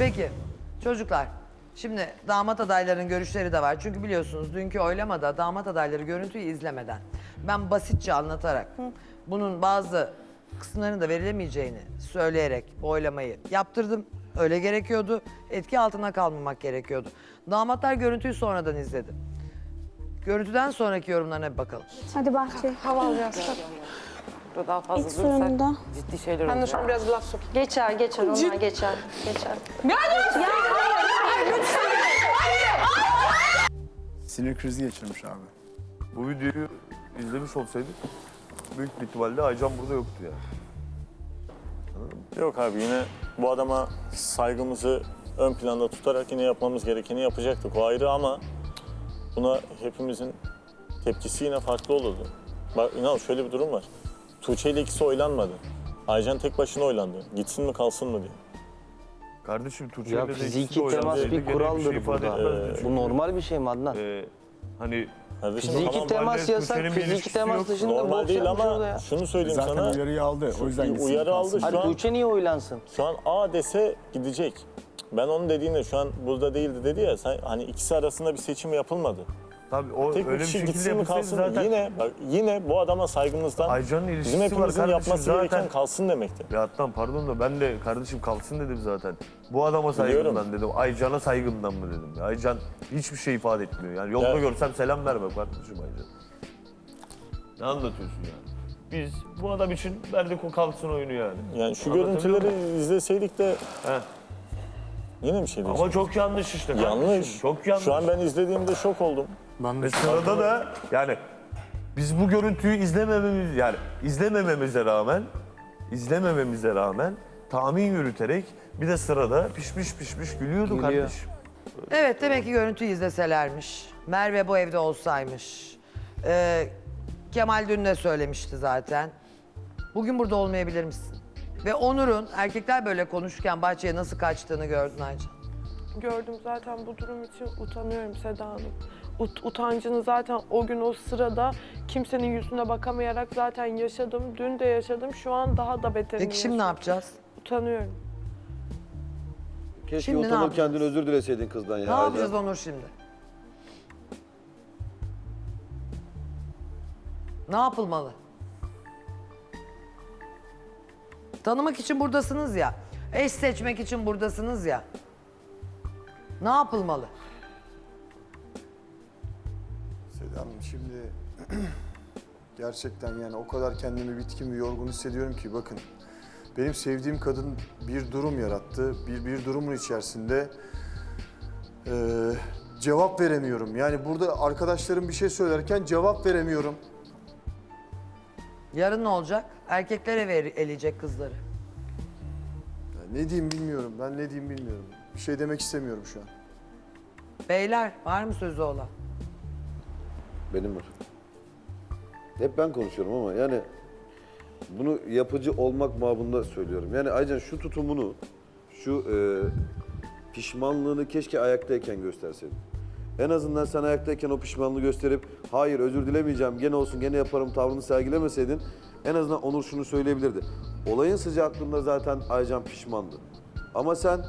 Peki çocuklar şimdi damat adayların görüşleri de var. Çünkü biliyorsunuz dünkü oylamada damat adayları görüntüyü izlemeden ben basitçe anlatarak bunun bazı kısımlarının da verilemeyeceğini söyleyerek bu oylamayı yaptırdım. Öyle gerekiyordu. Etki altına kalmamak gerekiyordu. Damatlar görüntüyü sonradan izledi. Görüntüden sonraki yorumlarına bir bakalım. Hadi bahçe. Hava alacağız. Burada daha fazla İlk durursak sorununda. ciddi şeyler Ben de şu an biraz laf sok. Geçer geçer onlar geçer. Geçer. Sinir krizi geçirmiş abi. Bu videoyu izlemiş olsaydık büyük bir ihtimalle Aycan burada yoktu yani. Yok abi yine bu adama saygımızı ön planda tutarak yine yapmamız gerekeni yapacaktık. O ayrı ama buna hepimizin tepkisi yine farklı olurdu. Bak inan şöyle bir durum var. Tuğçe ile ikisi oylanmadı. Aycan tek başına oylandı. Gitsin mi kalsın mı diye. Kardeşim Tuğçe Ya ile de ikisi fiziki temas Gene bir şey kuraldır ifade burada. çünkü. Bu normal bir şey mi Adnan? Ee, hani Kardeşim Fiziki tamam, temas yasak, Tuğçe'nin bir fiziki ilişkisi temas yok. dışında normal boks değil yapmış orada ama ya. şunu söyleyeyim Zaten sana. uyarıyı aldı. O yüzden gitsin uyarı aldı. Şu Hadi an- Tuğçe niye oylansın? Şu an A dese gidecek. Ben onun dediğine şu an burada değildi dedi ya. Sen, hani ikisi arasında bir seçim yapılmadı. Tabii o Tek öyle bir kişi şekilde gitsin mi yapılsaydı kalsın mı? zaten Yine bak yine bu adama saygımızdan Aycan'ın ilişkisi bizim var hepimizin kardeşim yapması zaten. gereken kalsın demekti. Ya Adnan pardon da ben de kardeşim kalsın dedim zaten. Bu adama saygımdan dedim. Aycan'a saygımdan mı dedim. Ya Aycan hiçbir şey ifade etmiyor. Yani yolda Ya- görsem selam vermem kardeşim Aycan. Ne anlatıyorsun yani? Biz bu adam için verdik o kalsın oyunu yani. Yani şu Anlatabiliyor görüntüleri izleseydik de Heh. Yine bir şey değil. Ama çok yanlış işte kardeşim. Yanlış. Çok yanlış. Şu an ben izlediğimde şok oldum. Ben de Ve sırada da yani biz bu görüntüyü izlemememiz yani izlemememize rağmen izlemememize rağmen tahmin yürüterek bir de sırada pişmiş pişmiş gülüyordu Gülüyor. kardeşim. Evet demek ki görüntüyü izleselermiş. Merve bu evde olsaymış. Ee, Kemal dün de söylemişti zaten. Bugün burada olmayabilir misin? Ve Onur'un erkekler böyle konuşurken bahçeye nasıl kaçtığını gördün Aycan. Gördüm zaten bu durum için utanıyorum Seda Hanım. Ut- utancını zaten o gün o sırada kimsenin yüzüne bakamayarak zaten yaşadım. Dün de yaşadım. Şu an daha da beterini Peki şimdi ne yapacağız? Utanıyorum. Keşke Şimdi ne utanıp yapacağız? kendini özür dileseydin kızdan ya. Ne yapacağız Onur şimdi? Ne yapılmalı? Tanımak için buradasınız ya. Eş seçmek için buradasınız ya. Ne yapılmalı? Seda şimdi gerçekten yani o kadar kendimi bitkin ve yorgun hissediyorum ki bakın. Benim sevdiğim kadın bir durum yarattı. Bir, bir durumun içerisinde eee, cevap veremiyorum. Yani burada arkadaşlarım bir şey söylerken cevap veremiyorum. Yarın ne olacak? Erkeklere ver, eleyecek kızları. Ya ne diyeyim bilmiyorum. Ben ne diyeyim bilmiyorum. Bir şey demek istemiyorum şu an. Beyler var mı sözü olan? Benim var. Hep ben konuşuyorum ama yani bunu yapıcı olmak babında söylüyorum. Yani Aycan şu tutumunu, şu e, pişmanlığını keşke ayaktayken gösterseydin. En azından sen ayaktayken o pişmanlığı gösterip hayır özür dilemeyeceğim gene olsun gene yaparım tavrını sergilemeseydin en azından Onur şunu söyleyebilirdi. Olayın sıcaklığında zaten Aycan pişmandı. Ama sen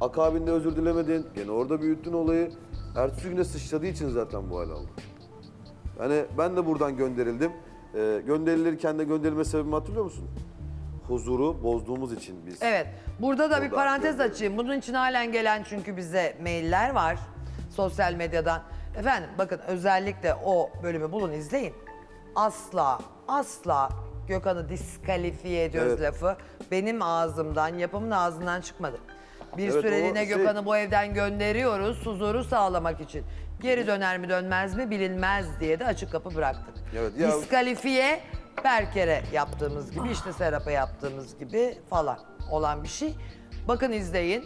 akabinde özür dilemedin, gene orada büyüttün olayı. Ertesi güne sıçradığı için zaten bu hale aldı. Yani ben de buradan gönderildim. Ee, gönderilirken de gönderilme sebebimi hatırlıyor musun? Huzuru bozduğumuz için biz. Evet. Burada da bir Burada parantez gönderelim. açayım. Bunun için halen gelen çünkü bize mailler var sosyal medyadan. Efendim bakın özellikle o bölümü bulun izleyin. Asla asla Gökhan'ı diskalifiye ediyoruz Evet. lafı benim ağzımdan, yapımın ağzından çıkmadı. Bir Evet, süreliğine o şey- Gökhan'ı bu evden gönderiyoruz huzuru sağlamak için. Geri döner mi dönmez mi bilinmez diye de açık kapı bıraktık. Evet, ya- Diskalifiye Berker'e yaptığımız gibi işte Serap'a yaptığımız gibi falan olan bir şey. Bakın izleyin.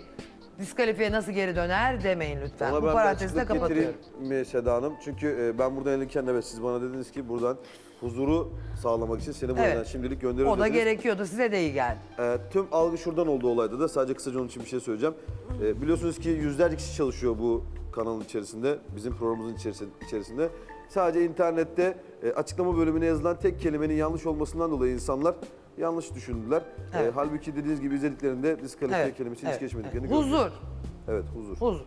Diskalifiye nasıl geri döner demeyin lütfen. Ona Bu ben bir parantezi de açıklık kapatıyorum. getireyim mi Seda Hanım? Çünkü e, ben buradan elirken evet siz bana dediniz ki buradan huzuru sağlamak için seni buradan Evet. şimdilik gönderiyoruz O da dediniz. gerekiyordu. Size de iyi geldi. E, tüm algı şuradan oldu olayda da sadece kısaca onun için bir şey söyleyeceğim. E, biliyorsunuz ki yüzlerce kişi çalışıyor bu kanalın içerisinde, bizim programımızın içerisi- içerisinde. Sadece internette e, açıklama bölümüne yazılan tek kelimenin yanlış olmasından dolayı insanlar yanlış düşündüler. Evet. Ee, halbuki dediğiniz gibi izlediklerinde diskalifiye Evet, kelimesini evet, hiç geçmediklerini evet. gördüler. Huzur. Evet huzur. Huzur.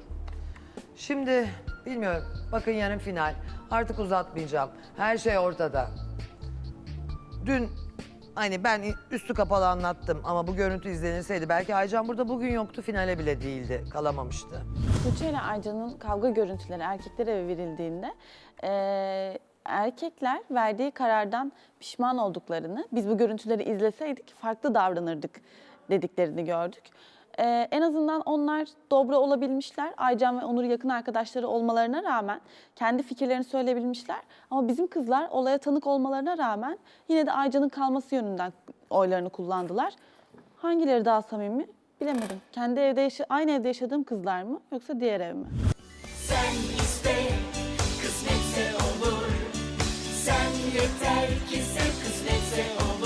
Şimdi bilmiyorum. Bakın yarın final. Artık uzatmayacağım. Her şey ortada. Dün hani ben üstü kapalı anlattım ama bu görüntü izlenilseydi belki Aycan burada bugün yoktu finale bile değildi. Kalamamıştı. Tuğçe ile Aycan'ın kavga görüntüleri erkeklere verildiğinde eee, erkekler verdiği karardan pişman olduklarını, biz bu görüntüleri izleseydik farklı davranırdık dediklerini gördük. Eee, en azından onlar dobra olabilmişler. Aycan ve Onur yakın arkadaşları olmalarına rağmen kendi fikirlerini söyleyebilmişler. Ama bizim kızlar olaya tanık olmalarına rağmen yine de Aycan'ın kalması yönünden oylarını kullandılar. Hangileri daha samimi bilemedim. Kendi evde yaşa- aynı evde yaşadığım kızlar mı yoksa diğer ev mi? Sen iste, kısmetse olur.